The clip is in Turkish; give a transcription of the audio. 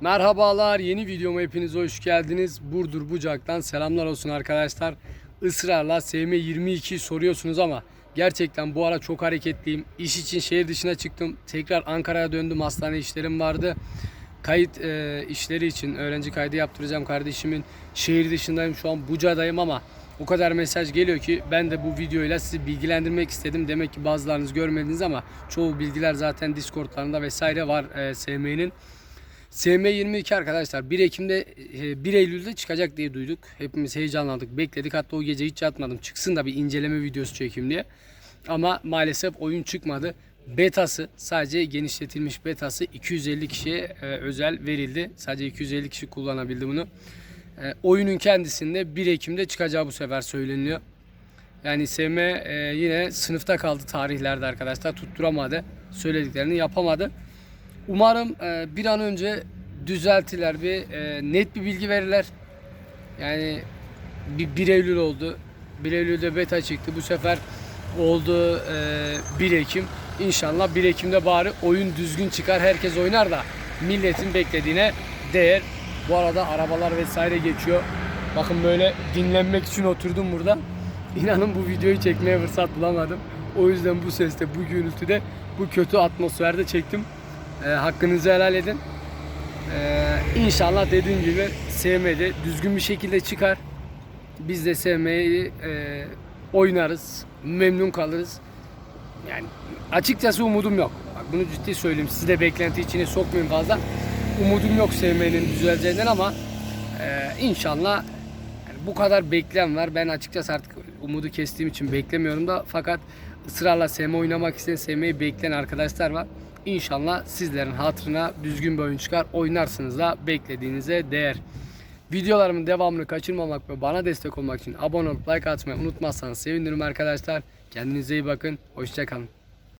Merhabalar, yeni videoma hepiniz hoş geldiniz. Burdur Bucak'tan selamlar olsun arkadaşlar. Israrla SM22 soruyorsunuz ama gerçekten bu ara çok hareketliyim. İş için şehir dışına çıktım. Tekrar Ankara'ya döndüm. Hastane işlerim vardı. Kayıt e, işleri için öğrenci kaydı yaptıracağım kardeşimin. Şehir dışındayım şu an Buca'dayım ama o kadar mesaj geliyor ki ben de bu videoyla sizi bilgilendirmek istedim. Demek ki bazılarınız görmediniz ama çoğu bilgiler zaten Discord'larında vesaire var e, SM'nin. SM22 arkadaşlar 1 Ekim'de e, 1 Eylül'de çıkacak diye duyduk. Hepimiz heyecanlandık, bekledik. Hatta o gece hiç yatmadım. Çıksın da bir inceleme videosu çekeyim diye. Ama maalesef oyun çıkmadı. Betası sadece genişletilmiş betası 250 kişiye e, özel verildi. Sadece 250 kişi kullanabildi bunu. E, oyunun kendisinde 1 Ekim'de çıkacağı bu sefer söyleniyor. Yani SM e, yine sınıfta kaldı tarihlerde arkadaşlar. Tutturamadı. Söylediklerini yapamadı. Umarım e, bir an önce düzeltiler bir e, net bir bilgi verirler. Yani bir 1 Eylül oldu. 1 Eylül'de beta çıktı. Bu sefer oldu e, 1 Ekim. İnşallah 1 Ekim'de bari oyun düzgün çıkar. Herkes oynar da milletin beklediğine değer. Bu arada arabalar vesaire geçiyor. Bakın böyle dinlenmek için oturdum burada. İnanın bu videoyu çekmeye fırsat bulamadım. O yüzden bu seste, bu gürültüde, bu kötü atmosferde çektim. E, hakkınızı helal edin. E, inşallah dediğim gibi sevmedi. Düzgün bir şekilde çıkar. Biz de sevmeyi e, oynarız. Memnun kalırız. Yani açıkçası umudum yok. Bak bunu ciddi söyleyeyim. Sizi de beklenti içine sokmayayım fazla. Umudum yok sevmenin düzeleceğinden ama e, inşallah yani bu kadar bekleyen var. Ben açıkçası artık umudu kestiğim için beklemiyorum da fakat ısrarla SM oynamak isteyen SM'yi bekleyen arkadaşlar var. İnşallah sizlerin hatırına düzgün bir oyun çıkar. Oynarsınız da beklediğinize değer. Videolarımın devamını kaçırmamak ve bana destek olmak için abone olup like atmayı unutmazsanız sevinirim arkadaşlar. Kendinize iyi bakın. Hoşçakalın.